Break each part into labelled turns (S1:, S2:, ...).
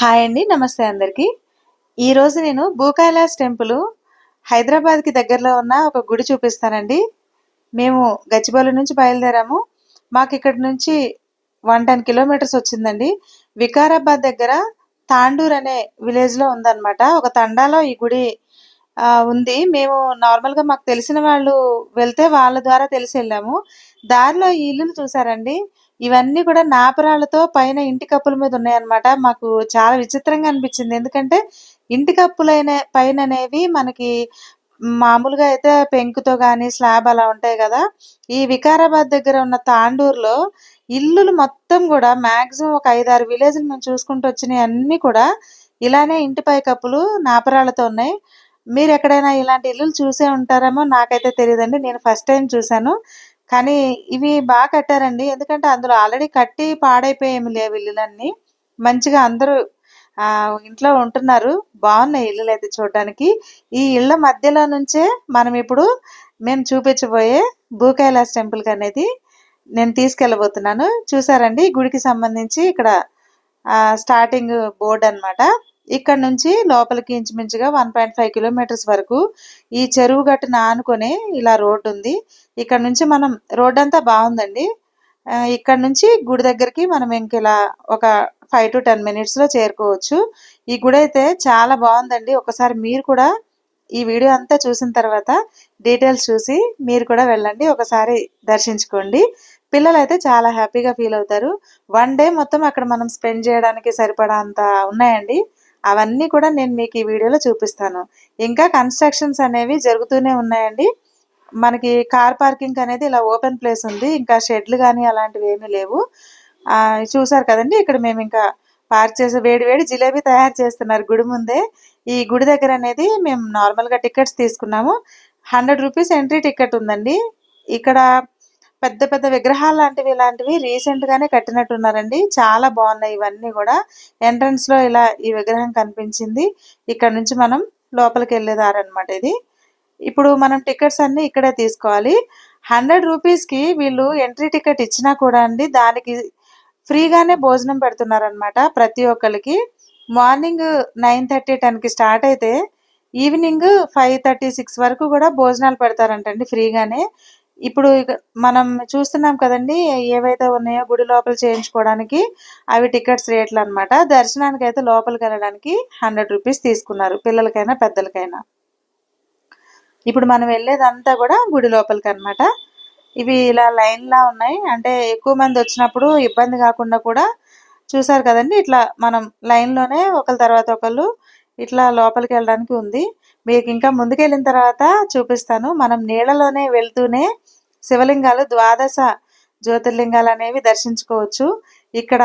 S1: Hi అండి నమస్తే అందరికీ. ఈరోజు నేను భూకైలాస్ టెంపుల్ హైదరాబాద్కి దగ్గరలో ఉన్న ఒక గుడి చూపిస్తానండి. మేము గచ్చిబౌలి నుంచి బయలుదేరాము. మాకు ఇక్కడ నుంచి వన్ టెన్ కిలోమీటర్స్ వచ్చిందండి. వికారాబాద్ దగ్గర తాండూర్ అనే విలేజ్లో ఉందన్నమాట. ఒక తండాలో ఈ గుడి ఉంది. మేము నార్మల్గా మాకు తెలిసిన వాళ్ళు వెళ్తే వాళ్ళ ద్వారా తెలిసి వెళ్ళాము దారిలో ఈ ఇల్లులు చూసారండి ఇవన్నీ కూడా నాపరాలతో పైన ఇంటి కప్పుల మీద ఉన్నాయన్నమాట. మాకు చాలా విచిత్రంగా అనిపించింది. ఎందుకంటే ఇంటి కప్పులైన పైన అనేవి మనకి మామూలుగా అయితే పెంకుతో కానీ స్లాబ్ అలా ఉంటాయి కదా. ఈ వికారాబాద్ దగ్గర ఉన్న తాండూరులో ఇల్లులు మొత్తం కూడా మ్యాక్సిమం ఒక ఐదారు విలేజ్లు మేము చూసుకుంటూ వచ్చినాయి అన్నీ కూడా ఇలానే ఇంటి పై కప్పులు నాపరాలతో ఉన్నాయి. మీరు ఎక్కడైనా ఇలాంటి ఇల్లులు చూసే ఉంటారేమో నాకైతే తెలియదండి. నేను ఫస్ట్ టైం చూశాను. కానీ ఇవి బాగా కట్టారండి. ఎందుకంటే అందులో ఆల్రెడీ కట్టి పాడైపోయేమి లేవు ఇల్లులన్నీ. మంచిగా అందరూ ఆ ఇంట్లో ఉంటున్నారు. బాగున్నాయి ఇల్లులు అయితే చూడడానికి. ఈ ఇళ్ళ మధ్యలో నుంచే మనం ఇప్పుడు మేము చూపించబోయే భూకైలాస్ టెంపుల్కి అనేది నేను తీసుకెళ్ళబోతున్నాను. చూసారండి గుడికి సంబంధించి ఇక్కడ స్టార్టింగ్ బోర్డ్ అన్నమాట. ఇక్కడ నుంచి లోపలికి ఇంచుమించుగా వన్ పాయింట్ ఫైవ్ కిలోమీటర్స్ వరకు ఈ చెరువు గట్టున ఆనుకొని ఇలా రోడ్డు ఉంది. ఇక్కడ నుంచి మనం రోడ్ అంతా బాగుందండి. ఇక్కడ నుంచి గుడి దగ్గరికి మనం ఇంకెలా ఒక ఫైవ్ టు టెన్ మినిట్స్లో చేరుకోవచ్చు. ఈ గుడి అయితే చాలా బాగుందండి. ఒకసారి మీరు కూడా ఈ వీడియో అంతా చూసిన తర్వాత డీటెయిల్స్ చూసి మీరు కూడా వెళ్ళండి. ఒకసారి దర్శించుకోండి. పిల్లలు అయితే చాలా హ్యాపీగా ఫీల్ అవుతారు. వన్ డే మొత్తం అక్కడ మనం స్పెండ్ చేయడానికి సరిపడా అంత ఉన్నాయండి. అవన్నీ కూడా నేను మీకు ఈ వీడియోలో చూపిస్తాను. ఇంకా కన్స్ట్రక్షన్స్ అనేవి జరుగుతూనే ఉన్నాయండి. మనకి కార్ పార్కింగ్ అనేది ఇలా ఓపెన్ ప్లేస్ ఉంది. ఇంకా షెడ్లు కానీ అలాంటివి ఏమీ లేవు. చూసారు కదండి? ఇక్కడ మేము ఇంకా పార్క్ చేసే వేడి వేడి జిలేబీ తయారు చేస్తున్నారు గుడి ముందే. ఈ గుడి దగ్గర అనేది మేము నార్మల్గా టికెట్స్ తీసుకున్నాము. హండ్రెడ్ రూపీస్ ఎంట్రీ టికెట్ ఉందండి. ఇక్కడ పెద్ద పెద్ద విగ్రహాలు లాంటివి ఇలాంటివి రీసెంట్ గానే కట్టినట్టున్నారండి. చాలా బాగున్నాయి ఇవన్నీ కూడా. ఎంట్రన్స్లో ఇలా ఈ విగ్రహం కనిపించింది. ఇక్కడ నుంచి మనం లోపలికి వెళ్ళేదారనమాట ఇది. ఇప్పుడు మనం టికెట్స్ అన్ని ఇక్కడే తీసుకోవాలి. హండ్రెడ్ రూపీస్కి వీళ్ళు ఎంట్రీ టికెట్ ఇచ్చినా కూడా అండి దానికి ఫ్రీగానే భోజనం పెడుతున్నారనమాట ప్రతి ఒక్కరికి మార్నింగ్ నైన్ థర్టీ టెన్కి స్టార్ట్ అయితే ఈవినింగ్ ఫైవ్ థర్టీ సిక్స్ వరకు కూడా భోజనాలు పెడతారంటండి ఫ్రీగానే ఇప్పుడు ఇక మనం చూస్తున్నాం కదండి ఏవైతే ఉన్నాయో గుడి లోపల చేయించుకోవడానికి అవి టికెట్స్ రేట్లు అనమాట దర్శనానికి అయితే లోపలికి వెళ్ళడానికి హండ్రెడ్ రూపీస్ తీసుకున్నారు పిల్లలకైనా పెద్దలకైనా. ఇప్పుడు మనం వెళ్ళేదంతా కూడా గుడి లోపలికి అనమాట ఇవి ఇలా లైన్ లా ఉన్నాయి. అంటే ఎక్కువ మంది వచ్చినప్పుడు ఇబ్బంది కాకుండా కూడా చూసారు కదండి ఇట్లా మనం లైన్లోనే ఒకరి తర్వాత ఒకళ్ళు ఇట్లా లోపలికి వెళ్ళడానికి ఉంది. మీకు ఇంకా ముందుకెళ్ళిన తర్వాత చూపిస్తాను. మనం నీళ్ళలోనే వెళ్తూనే శివలింగాలు ద్వాదశ జ్యోతిర్లింగాలు అనేవి దర్శించుకోవచ్చు. ఇక్కడ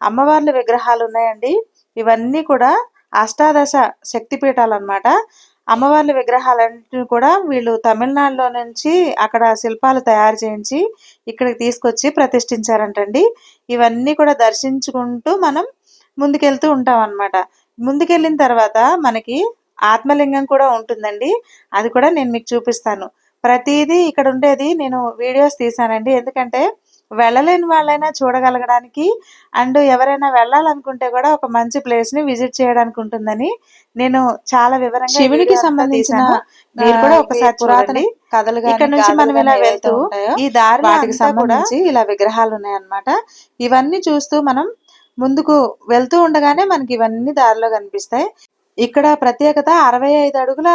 S1: అమ్మవార్ల విగ్రహాలు ఉన్నాయండి. ఇవన్నీ కూడా అష్టాదశ శక్తిపీఠాలు అనమాట అమ్మవార్ల విగ్రహాలన్నింటినీ కూడా వీళ్ళు తమిళనాడులో నుంచి అక్కడ శిల్పాలు తయారు చేయించి ఇక్కడికి తీసుకొచ్చి ప్రతిష్ఠించారంటండి. ఇవన్నీ కూడా దర్శించుకుంటూ మనం ముందుకెళ్తూ ఉంటాం అన్నమాట ముందుకెళ్ళిన తర్వాత మనకి ఆత్మలింగం కూడా ఉంటుందండి. అది కూడా నేను మీకు చూపిస్తాను. ప్రతిదీ ఇక్కడ ఉండేది నేను వీడియోస్ తీసానండి ఎందుకంటే వెళ్ళలేని వాళ్ళైనా చూడగలగడానికి అండ్ ఎవరైనా వెళ్ళాలనుకుంటే కూడా ఒక మంచి ప్లేస్ని విజిట్ చేయడానికి ఉంటుందని నేను చాలా వివరంగా
S2: శివునికి సంబంధించిన.
S1: మీరు కూడా ఒకసారి
S2: పురాతన కథలు
S1: ఇక్కడ నుంచి మనం ఇలా వెళ్తూ ఈ దారి
S2: వాటికి
S1: సంబంధించి ఇలా విగ్రహాలు ఉన్నాయన్నమాట. ఇవన్నీ చూస్తూ మనం ముందుకు వెళ్తూ ఉండగానే మనకి ఇవన్నీ దారిలో కనిపిస్తాయి. ఇక్కడ ప్రత్యేకత అరవై ఐదు అడుగుల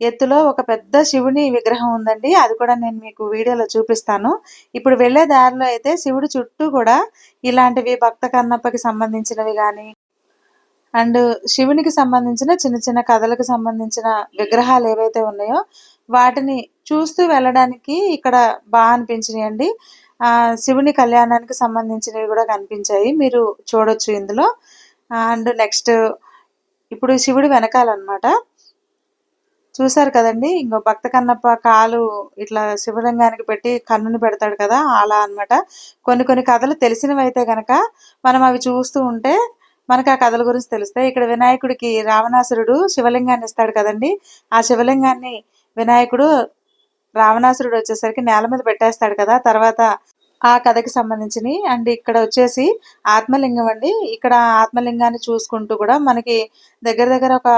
S1: ఎత్తులో ఒక పెద్ద శివుని విగ్రహం ఉందండి. అది కూడా నేను మీకు వీడియోలో చూపిస్తాను. ఇప్పుడు వెళ్ళే దారిలో అయితే శివుడి చుట్టూ కూడా ఇలాంటివి భక్త కన్నప్పకి సంబంధించినవి కానీ అండ్ శివునికి సంబంధించిన చిన్న చిన్న కథలకు సంబంధించిన విగ్రహాలు ఏవైతే ఉన్నాయో వాటిని చూస్తూ వెళ్ళడానికి ఇక్కడ బాగా అనిపించినాయండి. శివుని కళ్యాణానికి సంబంధించినవి కూడా కనిపించాయి. మీరు చూడొచ్చు ఇందులో. అండ్ నెక్స్ట్ ఇప్పుడు శివుడి వెనకాలన్నమాట. చూసారు కదండి? ఇంకో భక్త కన్నప్ప కాలు ఇట్లా శివలింగానికి పెట్టి కన్నుని పెడతాడు కదా అలా అన్నమాట. కొన్ని కొన్ని కథలు తెలిసినవి అయితే గనక మనం అవి చూస్తూ ఉంటే మనకు ఆ కథల గురించి తెలుస్తాయి. ఇక్కడ వినాయకుడికి రావణాసురుడు శివలింగాన్ని ఇస్తాడు కదండి. ఆ శివలింగాన్ని వినాయకుడు రావణాసురుడు వచ్చేసరికి నేల మీద పెట్టేస్తాడు కదా తర్వాత ఆ కథకి సంబంధించినవి. అండ్ ఇక్కడ వచ్చేసి ఆత్మలింగం అండి. ఇక్కడ ఆత్మలింగాన్ని చూసుకుంటూ కూడా మనకి దగ్గర దగ్గర ఒక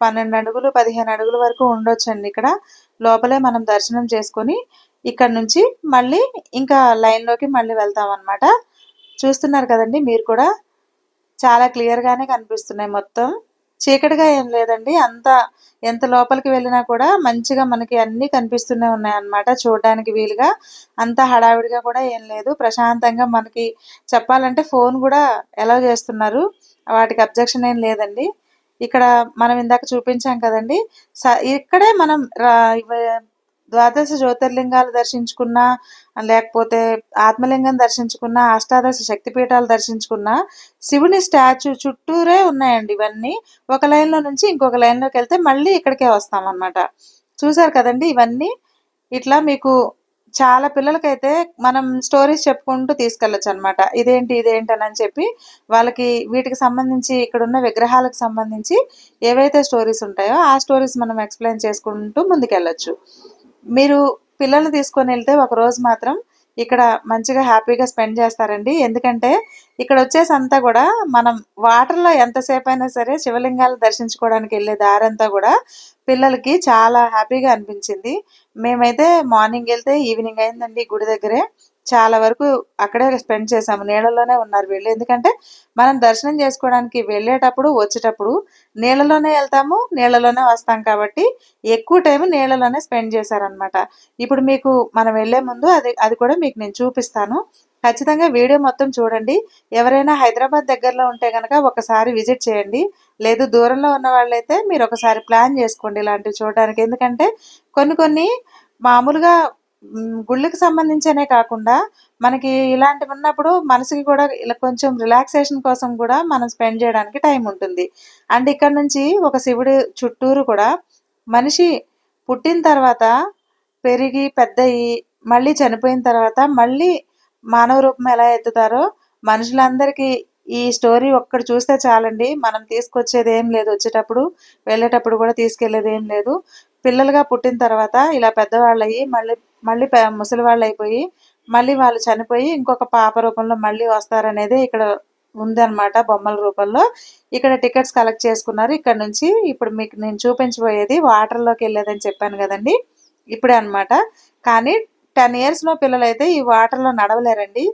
S1: పన్నెండు అడుగులు పదిహేను అడుగుల వరకు ఉండొచ్చండి ఇక్కడ. లోపలే మనం దర్శనం చేసుకొని ఇక్కడ నుంచి మళ్ళీ ఇంకా లైన్లోకి మళ్ళీ వెళ్తాం అనమాట చూస్తున్నారు కదండి మీరు కూడా చాలా క్లియర్గానే కనిపిస్తున్నాయి మొత్తం. చీకటిగా ఏం లేదండి. అంత ఎంత లోపలికి వెళ్ళినా కూడా మంచిగా మనకి అన్నీ కనిపిస్తూనే ఉన్నాయి అన్నమాట చూడడానికి వీలుగా. అంత హడావిడిగా కూడా ఏం లేదు. ప్రశాంతంగా మనకి చెప్పాలంటే ఫోన్ కూడా ఎలా చేస్తున్నారు. వాటికి అబ్జెక్షన్ ఏం లేదండి. ఇక్కడ మనం ఇందాక చూపించాం కదండి. స ఇక్కడే మనం ద్వాదశ జ్యోతిర్లింగాలు దర్శించుకున్నా లేకపోతే ఆత్మలింగం దర్శించుకున్న అష్టాదశ శక్తిపీఠాలు దర్శించుకున్న శివుని స్టాచ్యూ చుట్టూరే ఉన్నాయండి ఇవన్నీ. ఒక లైన్లో నుంచి ఇంకొక లైన్లోకి వెళ్తే మళ్ళీ ఇక్కడికే వస్తామన్నమాట. చూసారు కదండి ఇవన్నీ? ఇట్లా మీకు చాలా పిల్లలకైతే మనం స్టోరీస్ చెప్పుకుంటూ తీసుకెళ్ళచ్చు అనమాట ఇదేంటి ఇదేంటి అని చెప్పి వాళ్ళకి వీటికి సంబంధించి ఇక్కడ ఉన్న విగ్రహాలకు సంబంధించి ఏవైతే స్టోరీస్ ఉంటాయో ఆ స్టోరీస్ మనం ఎక్స్ప్లెయిన్ చేసుకుంటూ ముందుకెళ్ళచ్చు. మీరు పిల్లల్ని తీసుకొని వెళ్తే ఒక రోజు మాత్రం ఇక్కడ మంచిగా హ్యాపీగా స్పెండ్ చేస్తారండి. ఎందుకంటే ఇక్కడ వచ్చేసి అంతా కూడా మనం వాటర్లో ఎంతసేపు అయినా సరే శివలింగాలు దర్శించుకోవడానికి వెళ్ళే దారంతా కూడా పిల్లలకి చాలా హ్యాపీగా అనిపించింది. మేమైతే మార్నింగ్ వెళ్తే ఈవినింగ్ అయిందండి గుడి దగ్గరే. చాలా వరకు అక్కడే స్పెండ్ చేసాము నీళ్ళలోనే ఉన్నారు వీళ్ళు. ఎందుకంటే మనం దర్శనం చేసుకోవడానికి వెళ్ళేటప్పుడు వచ్చేటప్పుడు నీళ్ళలోనే వెళ్తాము నీళ్ళలోనే వస్తాం కాబట్టి ఎక్కువ టైం నీళ్ళలోనే స్పెండ్ చేశారనమాట ఇప్పుడు మీకు మనం వెళ్ళే ముందు అది అది కూడా మీకు నేను చూపిస్తాను. ఖచ్చితంగా వీడియో మొత్తం చూడండి. ఎవరైనా హైదరాబాద్ దగ్గరలో ఉంటే కనుక ఒకసారి విజిట్ చేయండి. లేదు దూరంలో ఉన్న వాళ్ళైతే మీరు ఒకసారి ప్లాన్ చేసుకోండి ఇలాంటివి చూడడానికి. ఎందుకంటే కొన్ని కొన్ని మామూలుగా గుళ్ళకి సంబంధించనే కాకుండా మనకి ఇలాంటివి ఉన్నప్పుడు మనసుకి కూడా ఇలా కొంచెం రిలాక్సేషన్ కోసం కూడా మనం స్పెండ్ చేయడానికి టైం ఉంటుంది. అండ్ ఇక్కడ నుంచి ఒక శివుడి చుట్టూరు కూడా మనిషి పుట్టిన తర్వాత పెరిగి పెద్దయి మళ్ళీ చనిపోయిన తర్వాత మళ్ళీ మానవ రూపం ఎలా ఎత్తుతారో మనుషులందరికీ ఈ స్టోరీ ఒక్కటి చూస్తే చాలండి. మనం తీసుకొచ్చేది ఏం లేదు వచ్చేటప్పుడు వెళ్ళేటప్పుడు కూడా తీసుకెళ్ళేది ఏం లేదు. పిల్లలుగా పుట్టిన తర్వాత ఇలా పెద్దవాళ్ళు అయ్యి మళ్ళీ మళ్ళీ ముసలి వాళ్ళు అయిపోయి మళ్ళీ వాళ్ళు చనిపోయి ఇంకొక పాప రూపంలో మళ్ళీ వస్తారనేది ఇక్కడ ఉందన్నమాట బొమ్మల రూపంలో. ఇక్కడ టికెట్స్ కలెక్ట్ చేసుకున్నారు. ఇక్కడ నుంచి ఇప్పుడు మీకు నేను చూపించబోయేది వాటర్లోకి వెళ్ళేదని చెప్పాను కదండి. ఇప్పుడే అనమాట కానీ టెన్ ఇయర్స్లో పిల్లలు అయితే ఈ వాటర్లో నడవలేరండి.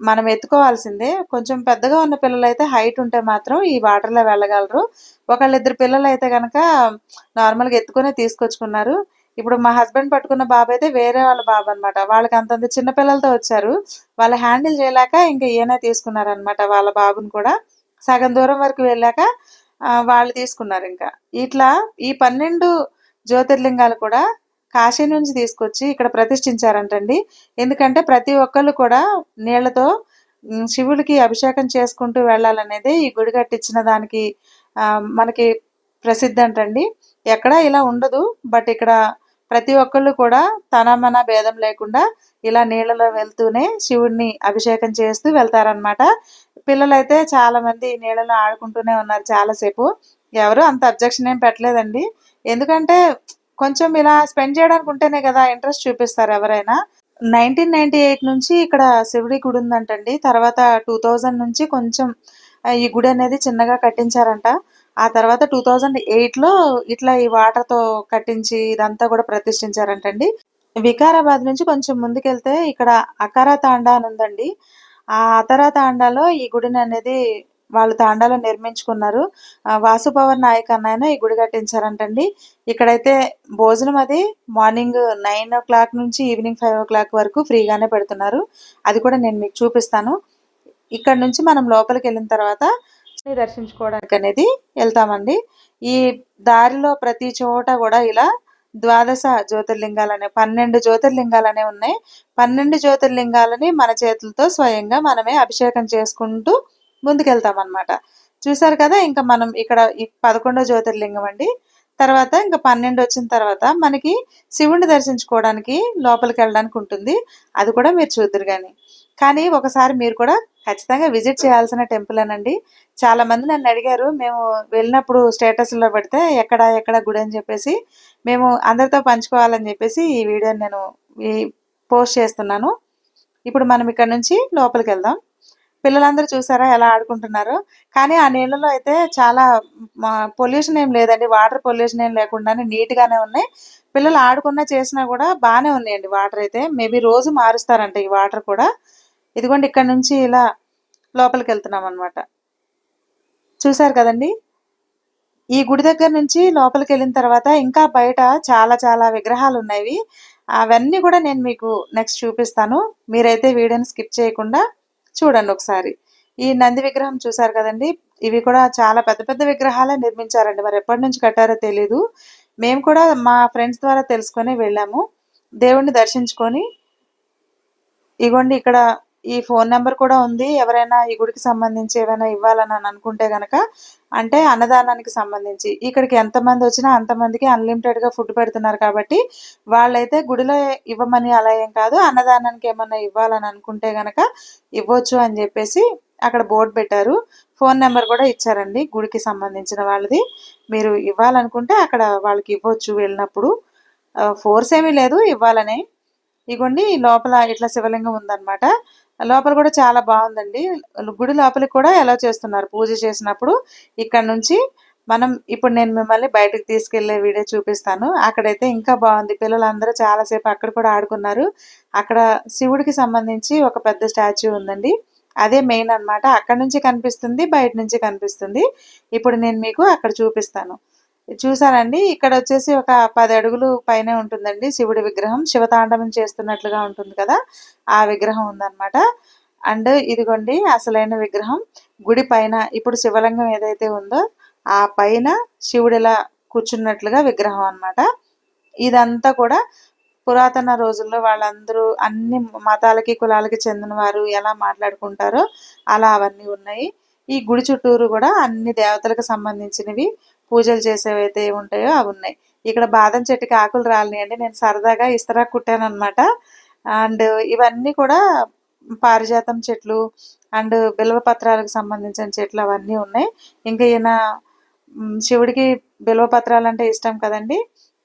S1: మనం ఎత్తుకోవాల్సిందే. కొంచెం పెద్దగా ఉన్న పిల్లలు అయితే హైట్ ఉంటే మాత్రం ఈ వాటర్లో వెళ్ళగలరు. ఒకళ్ళిద్దరు పిల్లలు అయితే కనుక నార్మల్గా ఎత్తుకునే తీసుకొచ్చుకున్నారు. ఇప్పుడు మా హస్బెండ్ పట్టుకున్న బాబు అయితే వేరే వాళ్ళ బాబు అనమాట వాళ్ళకి అంతంత చిన్న పిల్లలతో వచ్చారు. వాళ్ళు హ్యాండిల్ చేయలేక ఇంకా ఈయనే తీసుకున్నారనమాట వాళ్ళ బాబుని కూడా. సగం దూరం వరకు వెళ్ళాక వాళ్ళు తీసుకున్నారు ఇంకా. ఇట్లా ఈ పన్నెండు జ్యోతిర్లింగాలు కూడా కాశీ నుంచి తీసుకొచ్చి ఇక్కడ ప్రతిష్ఠించారంటండి. ఎందుకంటే ప్రతి ఒక్కళ్ళు కూడా నీళ్ళతో శివుడికి అభిషేకం చేసుకుంటూ వెళ్ళాలనేది ఈ గుడి కట్టించిన దానికి మనకి ప్రసిద్ధి అంటండి. ఎక్కడ ఇలా ఉండదు. బట్ ఇక్కడ ప్రతి ఒక్కళ్ళు కూడా తన మన భేదం లేకుండా ఇలా నీళ్ళలో వెళ్తూనే శివుడిని అభిషేకం చేస్తూ వెళ్తారనమాట పిల్లలైతే చాలా మంది నీళ్ళలో ఆడుకుంటూనే ఉన్నారు చాలాసేపు. ఎవరు అంత అబ్జెక్షన్ ఏం పెట్టలేదండి. ఎందుకంటే కొంచెం ఇలా స్పెండ్ చేయడానికి ఉంటేనే కదా ఇంట్రెస్ట్ చూపిస్తారు ఎవరైనా. నైన్టీన్ నైన్టీ ఎయిట్ నుంచి ఇక్కడ శివుడి గుడి ఉందంటండి. తర్వాత టూ థౌజండ్ నుంచి కొంచెం ఈ గుడి అనేది చిన్నగా కట్టించారంట. ఆ తర్వాత టూ థౌజండ్ ఎయిట్లో ఇట్లా ఈ వాటర్తో కట్టించి ఇదంతా కూడా ప్రతిష్ఠించారంటండి. వికారాబాద్ నుంచి కొంచెం ముందుకెళ్తే ఇక్కడ అకారా తాండా అని ఉందండి. ఆ అతరా తాండాలో ఈ గుడిని అనేది వాళ్ళు తాండాలో నిర్మించుకున్నారు. వాసుపవర్ నాయక్ అన్న ఈ గుడి కట్టించారంటండి. ఇక్కడైతే భోజనం అది మార్నింగ్ నైన్ ఓ క్లాక్ నుంచి ఈవినింగ్ ఫైవ్ ఓ క్లాక్ వరకు ఫ్రీగానే పెడుతున్నారు. అది కూడా నేను మీకు చూపిస్తాను. ఇక్కడ నుంచి మనం లోపలికి వెళ్ళిన తర్వాత దర్శించుకోవడానికి అనేది వెళ్తామండి. ఈ దారిలో ప్రతి చోట కూడా ఇలా ద్వాదశ జ్యోతిర్లింగాలనే పన్నెండు జ్యోతిర్లింగాలనే ఉన్నాయి. పన్నెండు జ్యోతిర్లింగాలని మన చేతులతో స్వయంగా మనమే అభిషేకం చేసుకుంటూ ముందుకెళ్తామన్నమాట. చూసారు కదా ఇంకా మనం ఇక్కడ ఈ పదకొండో జ్యోతిర్లింగం అండి. తర్వాత ఇంకా పన్నెండు వచ్చిన తర్వాత మనకి శివుణ్ణి దర్శించుకోవడానికి లోపలికి వెళ్ళడానికి ఉంటుంది. అది కూడా మీరు చూద్దరు కానీ కానీ ఒకసారి మీరు కూడా ఖచ్చితంగా విజిట్ చేయాల్సిన టెంపుల్ అనండి. చాలా మంది నన్ను అడిగారు మేము వెళ్ళినప్పుడు స్టేటస్లో పెడితే ఎక్కడ ఎక్కడ గుడి అని చెప్పేసి. మేము అందరితో పంచుకోవాలని చెప్పేసి ఈ వీడియోని నేను పోస్ట్ చేస్తున్నాను. ఇప్పుడు మనం ఇక్కడ నుంచి లోపలికి వెళ్దాం. పిల్లలందరూ చూసారా ఎలా ఆడుకుంటున్నారు? కానీ ఆ నీళ్ళలో అయితే చాలా పొల్యూషన్ ఏం లేదండి. వాటర్ పొల్యూషన్ ఏం లేకుండానే నీట్గానే ఉన్నాయి. పిల్లలు ఆడుకున్నా చేసినా కూడా బాగానే ఉన్నాయండి వాటర్ అయితే. మేబీ రోజు మారుస్తారంట ఈ వాటర్ కూడా. ఇదిగోండి ఇక్కడ నుంచి ఇలా లోపలికి వెళ్తున్నాం అనమాట చూసారు కదండి? ఈ గుడి దగ్గర నుంచి లోపలికి వెళ్ళిన తర్వాత ఇంకా బయట చాలా చాలా విగ్రహాలు ఉన్నాయి. అవన్నీ కూడా నేను మీకు నెక్స్ట్ చూపిస్తాను. మీరైతే వీడియోని స్కిప్ చేయకుండా చూడండి ఒకసారి. ఈ నంది విగ్రహం చూసారు కదండి? ఇవి కూడా చాలా పెద్ద పెద్ద విగ్రహాలే నిర్మించారండి. మరి ఎప్పటి నుంచి కట్టారో తెలీదు. మేము కూడా మా ఫ్రెండ్స్ ద్వారా తెలుసుకొని వెళ్ళాము. దేవుణ్ణి దర్శించుకొని ఇగోండి ఇక్కడ ఈ ఫోన్ నెంబర్ కూడా ఉంది. ఎవరైనా ఈ గుడికి సంబంధించి ఏమైనా ఇవ్వాలని అనుకుంటే గనక అంటే అన్నదానానికి సంబంధించి. ఇక్కడికి ఎంతమంది వచ్చినా అంతమందికి అన్లిమిటెడ్గా ఫుడ్ పెడుతున్నారు కాబట్టి వాళ్ళైతే గుడిలో ఇవ్వమని అలా ఏం కాదు. అన్నదానానికి ఏమన్నా ఇవ్వాలని అనుకుంటే గనక ఇవ్వచ్చు అని చెప్పేసి అక్కడ బోర్డు పెట్టారు. ఫోన్ నెంబర్ కూడా ఇచ్చారండి గుడికి సంబంధించిన వాళ్ళది. మీరు ఇవ్వాలనుకుంటే అక్కడ వాళ్ళకి ఇవ్వచ్చు వెళ్ళినప్పుడు. ఫోర్స్ ఏమీ లేదు ఇవ్వాలని. ఇగోండి లోపల ఇట్లా శివలింగం ఉందన్నమాట. లోపల కూడా చాలా బాగుందండి. గుడి లోపలికి కూడా ఎలా చేస్తున్నారు? పూజ చేసినప్పుడు ఇక్కడ నుంచి మనం ఇప్పుడు నేను మిమ్మల్ని బయటకు తీసుకెళ్ళే వీడియో చూపిస్తాను. అక్కడైతే ఇంకా బాగుంది. పిల్లలందరూ చాలాసేపు అక్కడ కూడా ఆడుకున్నారు. అక్కడ శివుడికి సంబంధించి ఒక పెద్ద స్టాచ్యూ ఉందండి. అదే మెయిన్ అనమాట అక్కడ నుంచి కనిపిస్తుంది బయట నుంచి కనిపిస్తుంది. ఇప్పుడు నేను మీకు అక్కడ చూపిస్తాను. చూసారండి ఇక్కడ వచ్చేసి ఒక పది అడుగులు పైనే ఉంటుందండి శివుడి విగ్రహం. శివతాండవం చేస్తున్నట్లుగా ఉంటుంది కదా ఆ విగ్రహం ఉందన్నమాట. అండ్ ఇదిగోండి అసలైన విగ్రహం. గుడి పైన ఇప్పుడు శివలింగం ఏదైతే ఉందో ఆ పైన శివుడిలా కూర్చున్నట్లుగా విగ్రహం అనమాట ఇదంతా కూడా పురాతన రోజుల్లో వాళ్ళందరూ అన్ని మతాలకి కులాలకి చెందిన వారు ఎలా మాట్లాడుకుంటారో అలా అవన్నీ ఉన్నాయి. ఈ గుడి చుట్టూరు కూడా అన్ని దేవతలకు సంబంధించినవి పూజలు చేసేవి అయితే ఉంటాయో అవి ఉన్నాయి. ఇక్కడ బాదం చెట్టుకి ఆకులు రాలినాయండి. నేను సరదాగా ఇస్తరా కుట్టాను అనమాట అండ్ ఇవన్నీ కూడా పారిజాతం చెట్లు అండ్ బిల్వపత్రాలకు సంబంధించిన చెట్లు అవన్నీ ఉన్నాయి. ఇంకా ఈయన శివుడికి బిల్వపత్రాలు అంటే ఇష్టం కదండి.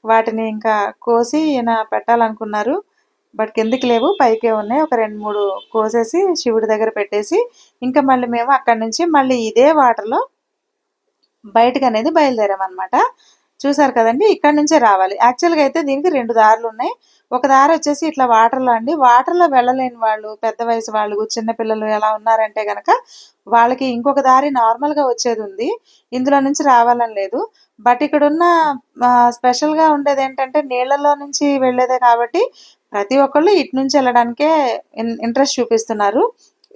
S1: వాటిని ఇంకా కోసి ఈయన పెట్టాలనుకున్నారు. బట్ కిందికి లేవు పైకే ఉన్నాయి. ఒక రెండు మూడు కోసేసి శివుడి దగ్గర పెట్టేసి ఇంకా మళ్ళీ మేము అక్కడి నుంచి మళ్ళీ ఇదే వాటర్లో బయటకు అనేది బయలుదేరామన్నమాట. చూసారు కదండి ఇక్కడ నుంచే రావాలి. యాక్చువల్గా అయితే దీనికి రెండు దారులు ఉన్నాయి. ఒక దారి వచ్చేసి ఇట్లా వాటర్లో అండి. వాటర్లో వెళ్ళలేని వాళ్ళు పెద్ద వయసు వాళ్ళు చిన్నపిల్లలు ఎలా ఉన్నారంటే గనక వాళ్ళకి ఇంకొక దారి నార్మల్గా వచ్చేది ఉంది. ఇందులో నుంచి రావాలని లేదు. బట్ ఇక్కడ ఉన్న స్పెషల్గా ఉండేది ఏంటంటే నీళ్ళలో నుంచి వెళ్ళేదే కాబట్టి ప్రతి ఒక్కళ్ళు ఇటు నుంచి వెళ్ళడానికే ఇంట్రెస్ట్ చూపిస్తున్నారు.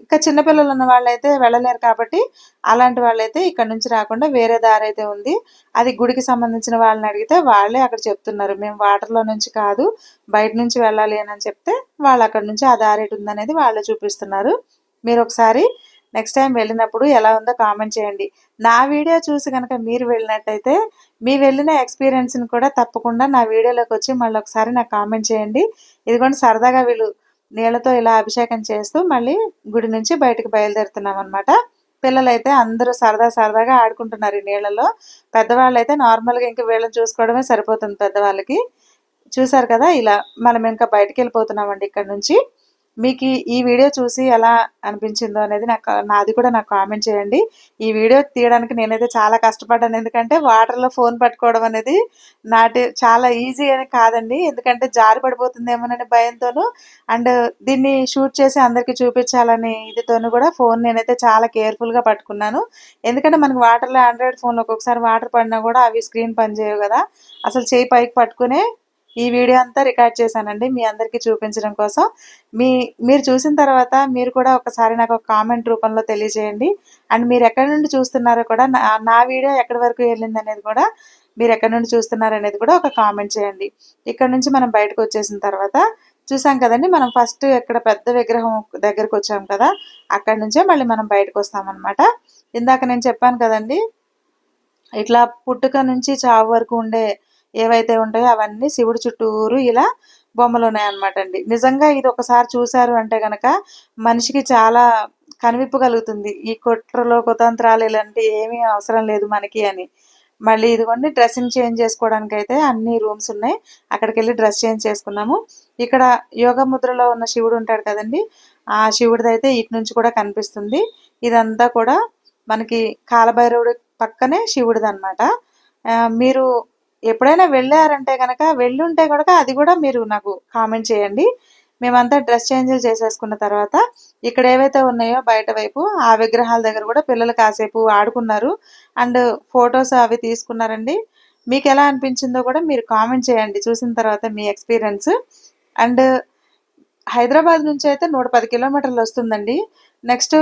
S1: ఇంకా చిన్నపిల్లలు ఉన్న వాళ్ళైతే వెళ్ళలేరు కాబట్టి అలాంటి వాళ్ళైతే ఇక్కడ నుంచి రాకుండా వేరే దారి అయితే ఉంది. అది గుడికి సంబంధించిన వాళ్ళని అడిగితే వాళ్ళే అక్కడ చెప్తున్నారు. మేము వాటర్లో నుంచి కాదు బయట నుంచి వెళ్ళాలి అని చెప్తే వాళ్ళు అక్కడ నుంచి ఆ దారి ఉందనేది వాళ్ళే చూపిస్తున్నారు. మీరు ఒకసారి నెక్స్ట్ టైం వెళ్ళినప్పుడు ఎలా ఉందో కామెంట్ చేయండి. నా వీడియో చూసి కనుక మీరు వెళ్ళినట్టయితే మీ వెళ్ళిన ఎక్స్పీరియన్స్ని కూడా తప్పకుండా నా వీడియోలోకి వచ్చి మళ్ళీ ఒకసారి నాకు కామెంట్ చేయండి. ఇదిగోండి సరదాగా వీళ్ళు నీళ్ళతో ఇలా అభిషేకం చేస్తూ మళ్ళీ గుడి నుంచి బయటకు బయలుదేరుతున్నాం అనమాట పిల్లలైతే అందరూ సరదా సరదాగా ఆడుకుంటున్నారు ఈ నీళ్ళలో. పెద్దవాళ్ళు అయితే నార్మల్గా ఇంకా వీళ్ళని చూసుకోవడమే సరిపోతుంది పెద్దవాళ్ళకి. చూసారు కదా ఇలా మనం ఇంకా బయటకు వెళ్ళిపోతున్నామండి ఇక్కడ నుంచి. మీకు ఈ వీడియో చూసి ఎలా అనిపించిందో అనేది నాకు నాది కూడా నాకు కామెంట్ చేయండి. ఈ వీడియో తీయడానికి నేనైతే చాలా కష్టపడ్డాను. ఎందుకంటే వాటర్లో ఫోన్ పట్టుకోవడం అనేది నాటి చాలా ఈజీ అని కాదండి. ఎందుకంటే జారి పడిపోతుందేమోనని భయంతోనూ అండ్ దీన్ని షూట్ చేసి అందరికీ చూపించాలని ఇదితోనూ కూడా ఫోన్ నేనైతే చాలా కేర్ఫుల్గా పట్టుకున్నాను. ఎందుకంటే మనకి వాటర్లో ఆండ్రాయిడ్ ఫోన్లో ఒక్కొక్కసారి వాటర్ పడినా కూడా అవి స్క్రీన్ పనిచేయవు కదా. అసలు చేయి పైకి పట్టుకునే ఈ వీడియో అంతా రికార్డ్ చేశానండి. మీ అందరికీ చూపించడం కోసం. మీ మీరు చూసిన తర్వాత మీరు కూడా ఒకసారి నాకు ఒక కామెంట్ రూపంలో తెలియజేయండి. అండ్ మీరు ఎక్కడి నుండి చూస్తున్నారో కూడా నా వీడియో ఎక్కడి వరకు వెళ్ళింది అనేది కూడా మీరు ఎక్కడి నుండి చూస్తున్నారు అనేది కూడా ఒక కామెంట్ చేయండి. ఇక్కడ నుంచి మనం బయటకు వచ్చేసిన తర్వాత చూసాం కదండి మనం ఫస్ట్ ఇక్కడ పెద్ద విగ్రహం దగ్గరకు వచ్చాం కదా అక్కడ నుంచే మళ్ళీ మనం బయటకు వస్తామన్నమాట. ఇందాక నేను చెప్పాను కదండి ఇట్లా పుట్టుక నుంచి చావు వరకు ఉండే ఏవైతే ఉంటాయో అవన్నీ శివుడి చుట్టూరు ఇలా బొమ్మలు ఉన్నాయన్నమాట అండి నిజంగా ఇది ఒకసారి చూశారు అంటే కనుక మనిషికి చాలా కనువిప్పు కలుగుతుంది. ఈ కుట్రలో కుతంత్రాలు ఇలాంటి ఏమీ అవసరం లేదు మనకి అని. మళ్ళీ ఇదిగోండి డ్రెస్సింగ్ చేంజ్ చేసుకోవడానికి అయితే అన్ని రూమ్స్ ఉన్నాయి. అక్కడికి వెళ్ళి డ్రెస్ చేంజ్ చేసుకున్నాము. ఇక్కడ యోగ ముద్రలో ఉన్న శివుడు ఉంటాడు కదండి. ఆ శివుడిది అయితే ఇటు నుంచి కూడా కనిపిస్తుంది. ఇదంతా కూడా మనకి కాలభైరవుడి పక్కనే శివుడిది అనమాట మీరు ఎప్పుడైనా వెళ్ళారంటే కనుక వెళ్ళుంటే కనుక అది కూడా మీరు నాకు కామెంట్ చేయండి. మేమంతా డ్రెస్ చేంజ్లు చేసేసుకున్న తర్వాత ఇక్కడ ఏవైతే ఉన్నాయో బయట వైపు ఆ విగ్రహాల దగ్గర కూడా పిల్లలు కాసేపు ఆడుకున్నారు. అండ్ ఫొటోస్ అవి తీసుకున్నారండి. మీకు ఎలా అనిపించిందో కూడా మీరు కామెంట్ చేయండి. చూసిన తర్వాత మీ ఎక్స్పీరియన్స్. అండ్ హైదరాబాద్ నుంచి అయితే నూట పది కిలోమీటర్లు వస్తుందండి. నెక్స్ట్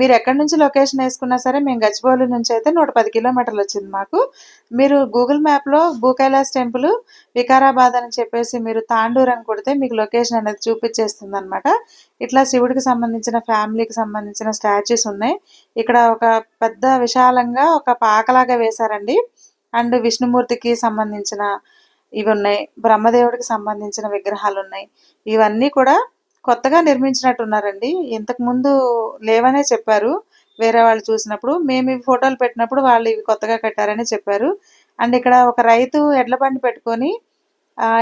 S1: మీరు ఎక్కడి నుంచి లొకేషన్ వేసుకున్నా సరే మేము గచ్చిబౌలి నుంచి అయితే నూట పది కిలోమీటర్లు వచ్చింది మాకు. మీరు గూగుల్ మ్యాప్లో భూకైలాస్ టెంపుల్ వికారాబాద్ అని చెప్పేసి మీరు తాండూరం అని కొడితే మీకు లొకేషన్ అనేది చూపించేస్తుంది అనమాట ఇట్లా శివుడికి సంబంధించిన ఫ్యామిలీకి సంబంధించిన స్టాచ్యూస్ ఉన్నాయి. ఇక్కడ ఒక పెద్ద విశాలంగా ఒక పాకలాగా వేశారండి. అండ్ విష్ణుమూర్తికి సంబంధించిన ఇవి ఉన్నాయి. బ్రహ్మదేవుడికి సంబంధించిన విగ్రహాలు ఉన్నాయి. ఇవన్నీ కూడా కొత్తగా నిర్మించినట్టున్నారండి. ఇంతకు ముందు లేవనే చెప్పారు. వేరే వాళ్ళు చూసినప్పుడు మేము ఇవి ఫోటోలు పెట్టినప్పుడు వాళ్ళు ఇవి కొత్తగా కట్టారని చెప్పారు. అండ్ ఇక్కడ ఒక రైతు ఎడ్ల బండి పెట్టుకొని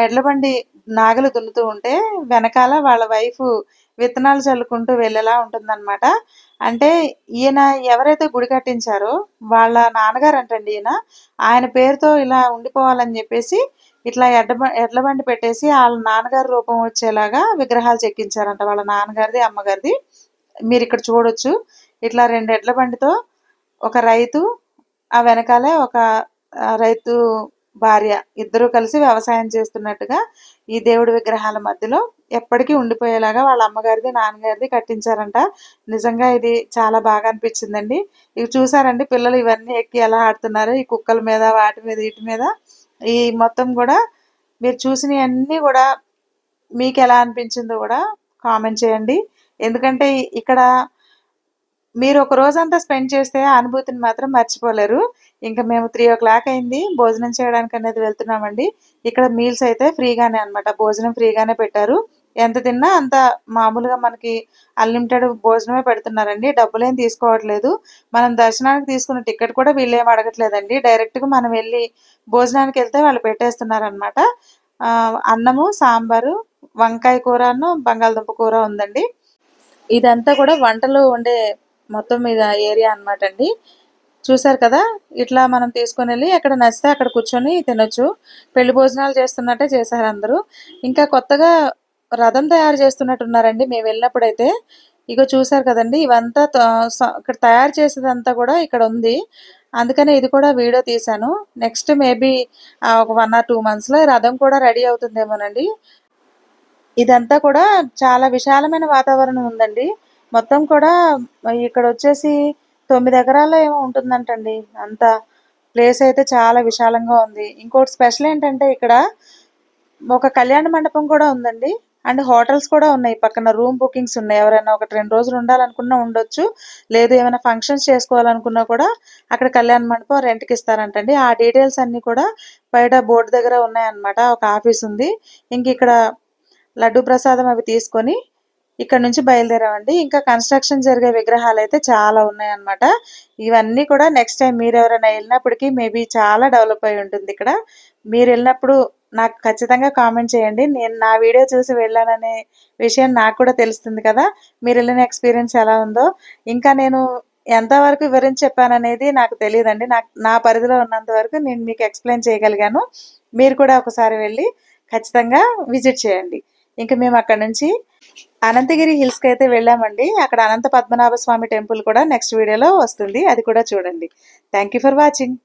S1: ఎడ్ల బండి నాగలు దున్నుతూ ఉంటే వెనకాల వాళ్ళ వైఫ్ విత్తనాలు చల్లుకుంటూ వెళ్ళేలా ఉంటుందన్నమాట. అంటే ఈయన ఎవరైతే గుడి కట్టించారో వాళ్ళ నాన్నగారు అంటండి ఈయన ఆయన పేరుతో ఇలా ఉండిపోవాలని చెప్పేసి ఇట్లా ఎడ్ల ఎడ్ల బండి పెట్టేసి వాళ్ళ నాన్నగారి రూపం వచ్చేలాగా విగ్రహాలు చెక్కించారంట. వాళ్ళ నాన్నగారిది అమ్మగారిది. మీరు ఇక్కడ చూడొచ్చు. ఇట్లా రెండు ఎడ్ల బండితో ఒక రైతు ఆ వెనకాలే ఒక రైతు భార్య ఇద్దరు కలిసి వ్యవసాయం చేస్తున్నట్టుగా ఈ దేవుడి విగ్రహాల మధ్యలో ఎప్పటికీ ఉండిపోయేలాగా వాళ్ళ అమ్మగారిది నాన్నగారిది కట్టించారంట. నిజంగా ఇది చాలా బాగా అనిపించిందండి. ఇవి చూసారండి పిల్లలు ఇవన్నీ ఎక్కి ఎలా ఆడుతున్నారు ఈ కుక్కల మీద వాటి మీద వీటి మీద. ఈ మొత్తం కూడా మీరు చూసినవన్నీ కూడా మీకు ఎలా అనిపించిందో కూడా కామెంట్ చేయండి. ఎందుకంటే ఇక్కడ మీరు ఒక రోజంతా స్పెండ్ చేస్తే ఆ అనుభూతిని మాత్రం మర్చిపోలేరు. ఇంకా మేము త్రీ ఓ క్లాక్ అయింది. భోజనం చేయడానికి అనేది వెళ్తున్నామండి. ఇక్కడ మీల్స్ అయితే ఫ్రీగానే అనమాట భోజనం ఫ్రీగానే పెట్టారు. ఎంత తిన్నా అంత మామూలుగా మనకి అన్లిమిటెడ్ భోజనమే పెడుతున్నారండి. డబ్బులు ఏం తీసుకోవట్లేదు. మనం దర్శనానికి తీసుకున్న టికెట్ కూడా వీళ్ళు ఏం అడగట్లేదండి డైరెక్ట్గా మనం వెళ్ళి భోజనానికి వెళ్తే వాళ్ళు పెట్టేస్తున్నారనమాట అన్నము సాంబారు వంకాయ కూరను బంగాళదుంప కూర ఉందండి. ఇదంతా కూడా వంటలు వండే మొత్తం మీద ఏరియా అనమాట అండి. చూసారు కదా? ఇట్లా మనం తీసుకొని వెళ్ళి ఎక్కడ నచ్చితే అక్కడ కూర్చొని తినొచ్చు. పెళ్ళి భోజనాలు చేస్తున్నట్టే చేశారు అందరూ. ఇంకా కొత్తగా రథం తయారు చేస్తున్నట్టున్నారండి. మేము వెళ్ళినప్పుడైతే ఇగో చూసారు కదండి ఇవంతా ఇక్కడ తయారు చేసేదంతా కూడా ఇక్కడ ఉంది. అందుకనే ఇది కూడా వీడియో తీశాను. నెక్స్ట్ మేబీ ఒక వన్ ఆర్ టూ మంత్స్లో రథం కూడా రెడీ అవుతుందేమోనండి. ఇదంతా కూడా చాలా విశాలమైన వాతావరణం ఉందండి. మొత్తం కూడా ఇక్కడ వచ్చేసి తొమ్మిది ఎకరాల్లో ఏమో ఉంటుందంటండి. అంత ప్లేస్ అయితే చాలా విశాలంగా ఉంది. ఇంకోటి స్పెషల్ ఏంటంటే ఇక్కడ ఒక కళ్యాణ మండపం కూడా ఉందండి. అండ్ హోటల్స్ కూడా ఉన్నాయి. పక్కన రూమ్ బుకింగ్స్ ఉన్నాయి. ఎవరైనా ఒకటి రెండు రోజులు ఉండాలనుకున్నా ఉండొచ్చు. లేదు ఏమైనా ఫంక్షన్స్ చేసుకోవాలనుకున్నా కూడా అక్కడ కళ్యాణ మండపం రెంట్కి ఇస్తారంటండి. ఆ డీటెయిల్స్ అన్నీ కూడా బయట బోర్డు దగ్గర ఉన్నాయన్నమాట. ఒక ఆఫీస్ ఉంది. ఇంక ఇక్కడ లడ్డు ప్రసాదం అవి తీసుకొని ఇక్కడ నుంచి బయలుదేరామండి. ఇంకా కన్స్ట్రక్షన్ జరిగే విగ్రహాలు అయితే చాలా ఉన్నాయన్నమాట. ఇవన్నీ కూడా నెక్స్ట్ టైం మీరు ఎవరైనా వెళ్ళినప్పటికీ మేబీ చాలా డెవలప్ అయి ఉంటుంది ఇక్కడ. మీరు వెళ్ళినప్పుడు నాకు ఖచ్చితంగా కామెంట్ చేయండి. నేను నా వీడియో చూసి వెళ్ళాననే విషయం నాకు కూడా తెలుస్తుంది కదా. మీరు వెళ్ళిన ఎక్స్పీరియన్స్ ఎలా ఉందో. ఇంకా నేను ఎంతవరకు వివరించి చెప్పాననేది నాకు తెలియదండి. నాకు నా పరిధిలో ఉన్నంత వరకు నేను మీకు ఎక్స్ప్లెయిన్ చేయగలిగాను. మీరు కూడా ఒకసారి వెళ్ళి ఖచ్చితంగా విజిట్ చేయండి. ఇంకా మేము అక్కడ నుంచి అనంతగిరి హిల్స్కి అయితే వెళ్ళామండి. అక్కడ అనంత పద్మనాభ స్వామి టెంపుల్ కూడా నెక్స్ట్ వీడియోలో వస్తుంది. అది కూడా చూడండి. Thank for watching